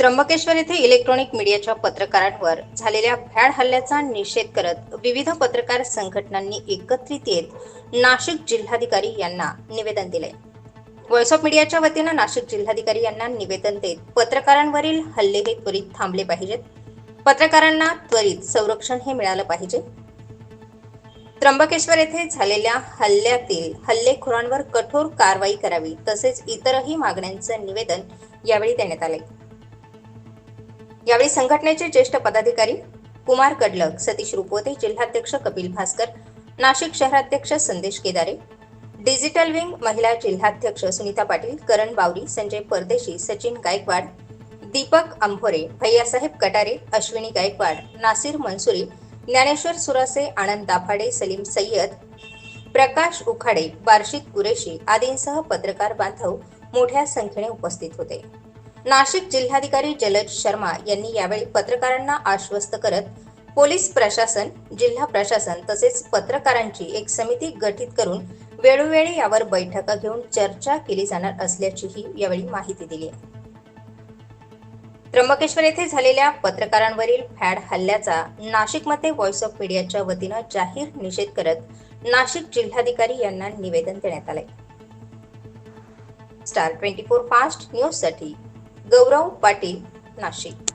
त्र्यंबकेश्वर येथे इलेक्ट्रॉनिक मीडियाच्या पत्रकारांवर झालेल्या भ्याड हल्ल्याचा निषेध करत विविध पत्रकार संघटनांनी एकत्रित येत नाशिक जिल्हाधिकारी यांना निवेदन दिले व्हॉइस ऑफ मीडियाच्या वतीनं नाशिक जिल्हाधिकारी यांना निवेदन देत पत्रकारांवरील हल्ले हे त्वरित थांबले पाहिजेत. पत्रकारांना त्वरित संरक्षण हे मिळालं पाहिजे. त्र्यंबकेश्वर येथे झालेल्या हल्ल्यातील हल्लेखोरांवर कठोर कारवाई करावी तसेच इतरही मागण्यांचं निवेदन यावेळी देण्यात आले यावेळी संघटनेचे ज्येष्ठ पदाधिकारी कुमार कडलक सतीश रुपोते जिल्हाध्यक्ष कपिल भास्कर नाशिक शहराध्यक्ष संदेश केदारे डिजिटल विंग महिला जिल्हाध्यक्ष सुनीता पाटील करण बावरी संजय परदेशी सचिन गायकवाड दीपक अंभोरे भैयासाहेब कटारे अश्विनी गायकवाड नासिर मनसुरी ज्ञानेश्वर सुरासे आनंद दाभाडे सलीम सय्यद प्रकाश उखाडे बार्शिद कुरेशी आदींसह पत्रकार बांधव मोठ्या संख्येने उपस्थित होते. नाशिक जिल्हाधिकारी जलज शर्मा यांनी यावेळी पत्रकारांना आश्वस्त करत पोलीस प्रशासन जिल्हा प्रशासन तसेच पत्रकारांची एक समिती गठीत करून वेळोवेळी यावर बैठका घेऊन चर्चा केली जाणार असल्याचीही यावेळी माहिती दिली. त्र्यंबकेश्वर येथे झालेल्या पत्रकारांवरील फॅड हल्ल्याचा नाशिकमध्ये व्हॉइस ऑफ मीडियाच्या वतीनं जाहीर निषेध करत नाशिक जिल्हाधिकारी यांना निवेदन देण्यात आले स्टार ट्वेंटी फोर फास्ट न्यूजसाठी गौरव पाटील नाशिक.